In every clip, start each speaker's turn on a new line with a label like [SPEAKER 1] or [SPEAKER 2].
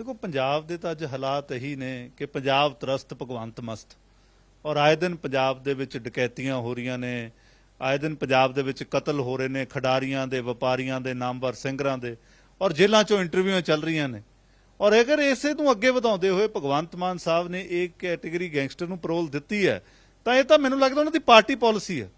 [SPEAKER 1] ਦੇਖੋ, ਪੰਜਾਬ ਦੇ ਤਾਂ ਅੱਜ ਹਾਲਾਤ ਇਹੀ ਨੇ ਕਿ ਪੰਜਾਬ ਤਰਸਤ, ਭਗਵੰਤ ਮਸਤ। ਔਰ ਆਏ ਦਿਨ ਪੰਜਾਬ ਦੇ ਵਿੱਚ ਡਕੈਤੀਆਂ ਹੋ ਰਹੀਆਂ ਨੇ। ਆਏ ਦਿਨ ਪੰਜਾਬ ਦੇ ਵਿੱਚ ਕਤਲ ਹੋ ਰਹੇ ਨੇ, ਖਿਡਾਰੀਆਂ ਦੇ, ਵਪਾਰੀਆਂ ਦੇ, ਨਾਮਵਰ ਸਿੰਗਰਾਂ ਦੇ। ਔਰ ਜੇਲ੍ਹਾਂ ਚੋਂ ਇੰਟਰਵਿਊਆਂ ਚੱਲ ਰਹੀਆਂ ਨੇ। ਔਰ ਅਗਰ ਇਸੇ ਨੂੰ ਅੱਗੇ ਵਧਾਉਂਦੇ ਹੋਏ ਭਗਵੰਤ ਮਾਨ ਸਾਹਿਬ ਨੇ ਇੱਕ ਕੈਟੇਗਰੀ ਗੈਂਗਸਟਰ ਨੂੰ ਪਰੋਲ ਦਿੱਤੀ ਹੈ, ਤਾਂ ਇਹ ਤਾਂ ਮੈਨੂੰ ਲੱਗਦਾ ਉਹਨਾਂ ਦੀ ਪਾਰਟੀ ਪਾਲਿਸੀ ਹੈ।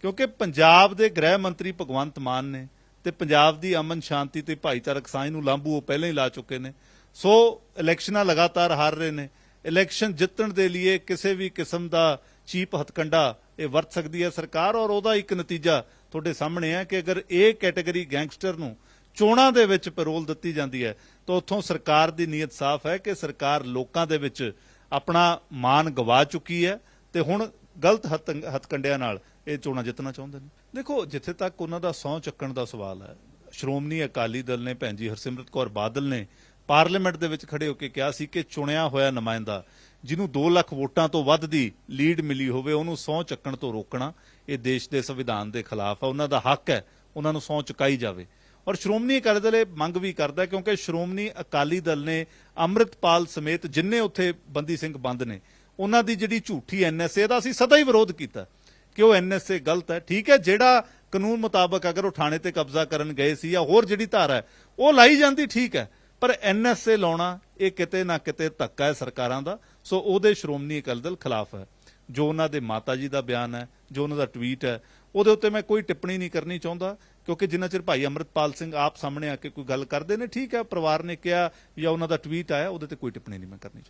[SPEAKER 1] ਕਿਉਂਕਿ ਪੰਜਾਬ ਦੇ ਗ੍ਰਹਿ ਮੰਤਰੀ ਭਗਵੰਤ ਮਾਨ ਨੇ ਤੇ ਪੰਜਾਬ ਦੀ ਅਮਨ ਸ਼ਾਂਤੀ ਤੇ ਭਾਈਚਾਰਕ ਸਾਂਝ ਨੂੰ ਲਾਂਭੂ ਉਹ ਪਹਿਲਾਂ ਹੀ ਲਾ ਚੁੱਕੇ ਨੇ। ਸੋ ਇਲੈਕਸ਼ਨਾਂ ਲਗਾਤਾਰ ਹਾਰ ਰਹੇ ਨੇ। ਇਲੈਕਸ਼ਨ ਜਿੱਤਣ ਦੇ ਲਈ ਕਿਸੇ ਵੀ ਕਿਸਮ ਦਾ ਚੀਪ ਹਥਕੰਡਾ ਇਹ ਵਰਤ ਸਕਦੀ ਹੈ ਸਰਕਾਰ ਔਰ ਉਹਦਾ ਇੱਕ ਨਤੀਜਾ ਤੁਹਾਡੇ ਸਾਹਮਣੇ ਹੈ ਕਿ ਅਗਰ ਇਹ ਕੈਟਾਗਰੀ ਗੈਂਗਸਟਰ ਨੂੰ ਚੋਣਾਂ ਦੇ ਵਿੱਚ ਪੈਰੋਲ ਦਿੱਤੀ ਜਾਂਦੀ ਹੈ, ਤਾਂ ਉੱਥੋਂ ਸਰਕਾਰ ਦੀ ਨੀਅਤ ਸਾਫ਼ ਹੈ ਕਿ ਸਰਕਾਰ ਲੋਕਾਂ ਦੇ ਵਿੱਚ ਆਪਣਾ ਮਾਨ ਗਵਾ ਚੁੱਕੀ ਹੈ ਤੇ ਹੁਣ ਗਲਤ ਹੱਥ- ਹੱਥਕੰਡਿਆਂ ਨਾਲ ਇਹ ਚੋਣਾਂ ਜਿੱਤਣਾ ਚਾਹੁੰਦੇ ਨੇ। ਦੇਖੋ, ਜਿੱਥੇ ਤੱਕ ਉਹਨਾਂ ਦਾ ਸਹੁੰ ਚੱਕਣ ਦਾ ਸਵਾਲ ਹੈ, ਸ਼੍ਰੋਮਣੀ ਅਕਾਲੀ ਦਲ ਨੇ ਭੈਣ ਜੀ ਹਰਸਿਮਰਤ ਕੌਰ ਬਾਦਲ ਨੇ ਪਾਰਲੀਮੈਂਟ ਦੇ ਵਿੱਚ ਖੜੇ ਹੋ ਕੇ ਕਿਹਾ ਸੀ ਕਿ ਚੁਣਿਆ ਹੋਇਆ ਨੁਮਾਇੰਦਾ, ਜਿਹਨੂੰ 2 ਲੱਖ ਵੋਟਾਂ ਤੋਂ ਵੱਧ ਦੀ ਲੀਡ ਮਿਲੀ ਹੋਵੇ, ਉਹਨੂੰ ਸਹੁੰ ਚੱਕਣ ਤੋਂ ਰੋਕਣਾ, ਇਹ ਦੇਸ਼ ਦੇ ਸੰਵਿਧਾਨ ਦੇ ਖਿਲਾਫ ਹੈ ਉਹਨਾਂ ਦਾ ਹੱਕ ਹੈ, ਉਹਨਾਂ ਨੂੰ ਸਹੁੰ ਚੁਕਾਈ ਜਾਵੇ। ਔਰ ਸ਼੍ਰੋਮਣੀ ਅਕਾਲੀ ਦਲ ਇਹ ਮੰਗ ਵੀ ਕਰਦਾ ਕਿਉਂਕਿ ਸ਼੍ਰੋਮਣੀ ਅਕਾਲੀ ਦਲ ਨੇ ਅੰਮ੍ਰਿਤਪਾਲ ਸਮੇਤ ਜਿੰਨੇ ਉੱਥੇ ਬੰਦੀ ਸਿੰਘ ਬੰਦ ਨੇ, ਉਹਨਾਂ ਦੀ ਜਿਹੜੀ ਝੂਠੀ ਐਨਐਸਏ ਦਾ ਅਸੀਂ ਸਦਾ ਹੀ ਵਿਰੋਧ ਕੀਤਾ ਕਿ ਉਹ ਐਨਐਸਏ ਗਲਤ ਹੈ। ਠੀਕ ਹੈ, ਜਿਹੜਾ ਕਾਨੂੰਨ ਮੁਤਾਬਕ ਅਗਰ ਉਹ ਥਾਣੇ ਤੇ ਕਬਜ਼ਾ ਕਰਨ ਗਏ ਸੀ ਜਾਂ ਹੋਰ ਜਿਹੜੀ ਧਾਰਾ ਹੈ, ਉਹ ਲਾਈ ਜਾਂਦੀ, ਠੀਕ ਹੈ। ਪਰ ਐਨਐਸਏ ਲਾਉਣਾ ਇਹ ਕਿਤੇ ਨਾ ਕਿਤੇ ਧੱਕਾ ਹੈ ਸਰਕਾਰਾਂ ਦਾ, ਸੋ ਉਹਦੇ ਸ਼੍ਰੋਮਣੀ ਅਕਾਲੀ ਦਲ ਖਿਲਾਫ ਹੈ। ਜੋ ਉਹਨਾਂ ਦੇ ਮਾਤਾ ਜੀ ਦਾ ਬਿਆਨ ਹੈ, ਜੋ ਉਹਨਾਂ ਦਾ ਟਵੀਟ ਹੈ, ਉਹਦੇ ਉੱਤੇ ਮੈਂ ਕੋਈ ਟਿੱਪਣੀ ਨਹੀਂ ਕਰਨੀ ਚਾਹੁੰਦਾ, ਕਿਉਂਕਿ ਜਿੰਨਾ ਚਿਰ ਭਾਈ ਅਮਰਿਤਪਾਲ ਸਿੰਘ ਆਪ ਸਾਹਮਣੇ ਆ ਕੇ ਕੋਈ ਗੱਲ ਕਰਦੇ ਨੇ, ਠੀਕ ਹੈ, ਪਰਿਵਾਰ ਨੇ ਕਿਹਾ ਜਾਂ ਉਹਨਾਂ ਦਾ ਟਵੀਟ ਆਇਆ, ਉਹਦੇ ਤੇ ਕੋਈ ਟਿੱਪਣੀ ਨਹੀਂ ਮੈਂ ਕਰਨੀ ਚਾਹੁੰਦਾ।